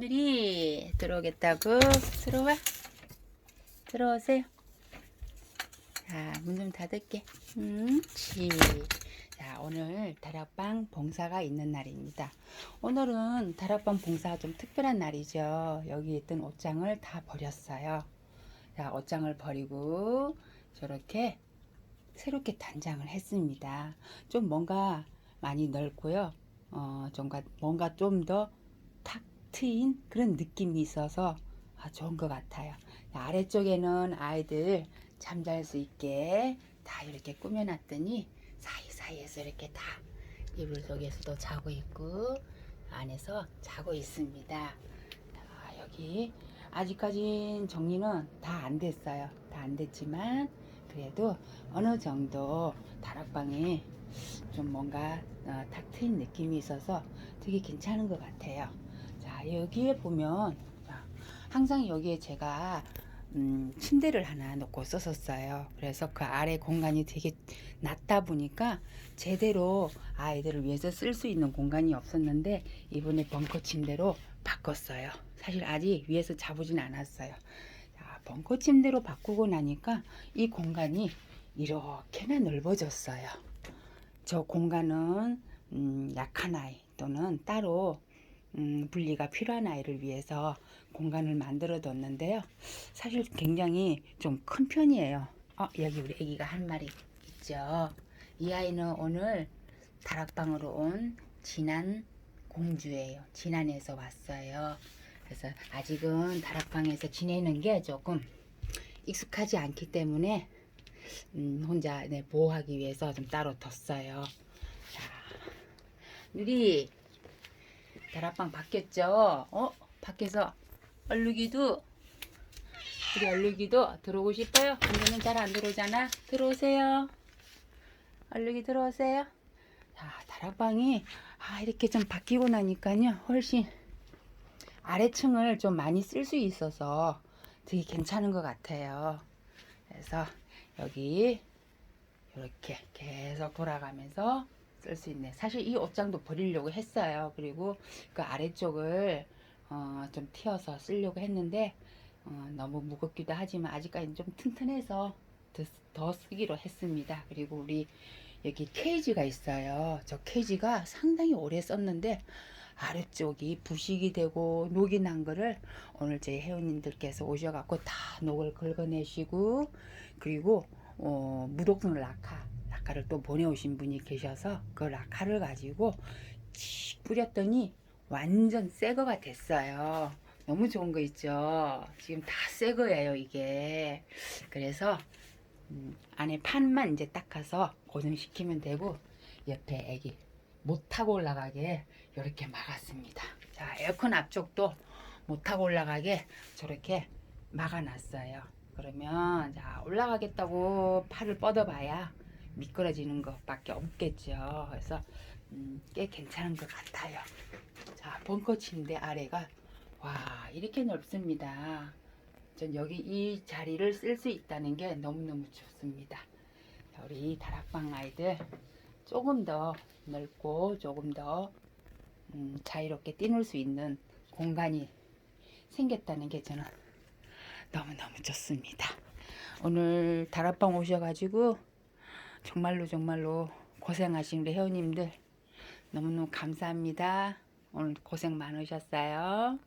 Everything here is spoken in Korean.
누리 들어오겠다고 들어와. 들어오세요. 자문 좀 닫을게. 음, 지. 자 오늘 다락방 봉사가 있는 날입니다. 오늘은 다락방 봉사가 좀 특별한 날이죠. 여기 있던 옷장을 다 버렸어요. 자 옷장을 버리고 저렇게 새롭게 단장을 했습니다. 좀 뭔가 많이 넓고요. 어, 뭔가, 뭔가 좀더탁 트인 그런 느낌이 있어서 아, 좋은 것 같아요. 아래쪽에는 아이들 잠잘 수 있게 다 이렇게 꾸며놨더니 사이사이에서 이렇게 다 이불 속에서도 자고 있고 안에서 자고 있습니다. 자, 여기 아직까진 정리는 다 안 됐어요. 다 안 됐지만 그래도 어느 정도 다락방에 좀 뭔가 어, 탁 트인 느낌이 있어서 되게 괜찮은 것 같아요. 자 여기에 보면 자, 항상 여기에 제가 음, 침대를 하나 놓고 썼었어요. 그래서 그 아래 공간이 되게 낮다 보니까 제대로 아이들을 위해서 쓸 수 있는 공간이 없었는데 이번에 벙커 침대로 바꿨어요. 사실 아직 위에서 잡으진 않았어요. 자, 벙커 침대로 바꾸고 나니까 이 공간이 이렇게나 넓어졌어요. 저 공간은 음, 약한 아이 또는 따로 음, 분리가 필요한 아이를 위해서 공간을 만들어 뒀는데요. 사실 굉장히 좀 큰 편이에요. 어, 여기 우리 아기가 한 마리 있죠. 이 아이는 오늘 다락방으로 온 진한 공주예요. 진안에서 왔어요. 그래서 아직은 다락방에서 지내는 게 조금 익숙하지 않기 때문에 음, 혼자 네, 보호하기 위해서 좀 따로 뒀어요. 자, 누리 다락방 바뀌었죠? 어? 밖에서 얼룩이도 우리 얼룩이도 들어오고 싶어요? 언니는 잘 안 들어오잖아. 들어오세요. 얼룩이 들어오세요. 자, 다락방이 아, 이렇게 좀 바뀌고 나니까요. 훨씬 아래층을 좀 많이 쓸 수 있어서 되게 괜찮은 것 같아요. 그래서 여기 이렇게 계속 돌아가면서 쓸 수 있네. 사실 이 옷장도 버리려고 했어요. 그리고 그 아래쪽을 어, 좀 튀어서 쓰려고 했는데 어, 너무 무겁기도 하지만 아직까지 좀 튼튼해서 더, 더 쓰기로 했습니다. 그리고 우리 여기 케이지가 있어요. 저 케이지가 상당히 오래 썼는데 아래쪽이 부식이 되고 녹이 난 거를 오늘 제 회원님들께서 오셔갖고 다 녹을 긁어내시고 그리고 어, 무독성 라카 라카를 또 보내오신 분이 계셔서 그 라카를 가지고 칙 뿌렸더니 완전 새 거가 됐어요. 너무 좋은 거 있죠. 지금 다 새 거예요 이게. 그래서 음, 안에 판만 이제 닦아서 고정시키면 되고 옆에 애기 못 타고 올라가게 이렇게 막았습니다. 자 에어컨 앞쪽도 못 타고 올라가게 저렇게 막아놨어요. 그러면 자 올라가겠다고 팔을 뻗어봐야 미끄러지는 것밖에 없겠죠. 그래서 음, 꽤 괜찮은 것 같아요. 자 벙커 침대 아래가 와 이렇게 넓습니다. 전 여기 이 자리를 쓸 수 있다는 게 너무너무 좋습니다. 자, 우리 다락방 아이들 조금 더 넓고 조금 더 음, 자유롭게 뛰놀 수 있는 공간이 생겼다는 게 저는 너무너무 좋습니다. 오늘 다락방 오셔가지고 정말로 정말로 고생하신 우리 회원님들 너무너무 감사합니다. 오늘 고생 많으셨어요.